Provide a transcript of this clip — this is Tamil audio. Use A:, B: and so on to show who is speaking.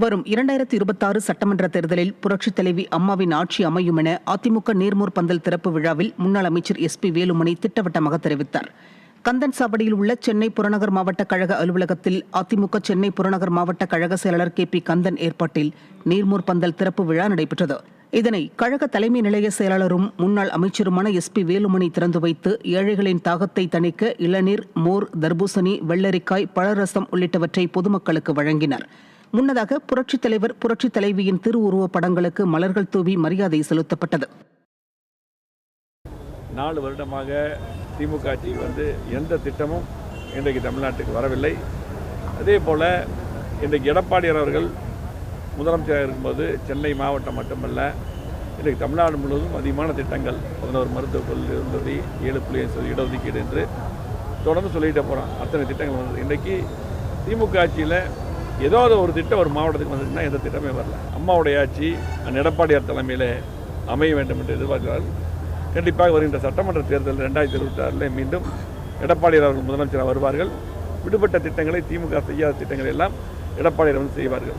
A: வரும் இரண்டாயிரத்தி இருபத்தாறு சட்டமன்ற தேர்தலில் புரட்சித் தலைவி அம்மாவின் ஆட்சி அமையும் என அதிமுக நீர்மூர் பந்தல் திறப்பு விழாவில் முன்னாள் அமைச்சர் எஸ் பி வேலுமணி திட்டவட்டமாக தெரிவித்தார். கந்தன் சாவடியில் உள்ள சென்னை புறநகர் மாவட்ட கழக அலுவலகத்தில் அதிமுக சென்னை புறநகர் மாவட்ட கழக செயலாளர் கே பி கந்தன் ஏற்பாட்டில் நீர்மூர் பந்தல் திறப்பு விழா நடைபெற்றது. இதனை கழக தலைமை நிலைய செயலாளரும் முன்னாள் அமைச்சருமான எஸ் பி வேலுமணி திறந்து வைத்து ஏழைகளின் தாகத்தை தணிக்க இளநீர் மோர் தர்பூசணி வெள்ளரிக்காய் பழரசம் உள்ளிட்டவற்றை பொதுமக்களுக்கு வழங்கினார். முன்னதாக புரட்சித் தலைவர் புரட்சித் தலைவியின் திருவுருவப் படங்களுக்கு மலர்கள் தூவி மரியாதை செலுத்தப்பட்டது.
B: நாலு வருடமாக திமுக ஆட்சி வந்து எந்த திட்டமும் இன்றைக்கு தமிழ்நாட்டுக்கு வரவில்லை. அதே போல் இன்றைக்கு எடப்பாடியார் அவர்கள் முதலமைச்சராக இருக்கும்போது சென்னை மாவட்டம் மட்டுமல்ல இன்றைக்கு தமிழ்நாடு முழுவதும் அதிகமான திட்டங்கள் பதினோரு மருத்துவக் கல்லூரி இருந்தது ஏழு புள்ளி ஐந்து இடஒதுக்கீடு என்று தொடர்ந்து சொல்லிகிட்டே போகிறோம் அத்தனை திட்டங்கள் வந்தது. இன்றைக்கி திமுக ஆட்சியில் ஏதாவது ஒரு திட்டம் ஒரு மாவட்டத்துக்கு வந்ததுன்னா எந்த திட்டமே வரல. அம்மாவுடைய ஆட்சி அந்த எடப்பாடியார் தலைமையில் அமைய வேண்டும் என்று எதிர்பார்க்கிறார்கள். கண்டிப்பாக வருகின்ற சட்டமன்ற தேர்தல் ரெண்டாயிரத்தி இருபத்தாறில் மீண்டும் எடப்பாடியார் அவர்கள் முதலமைச்சராக வருவார்கள். விடுபட்ட திட்டங்களை திமுக செய்யாத திட்டங்களை எல்லாம் எடப்பாடியார் வந்து செய்வார்கள்.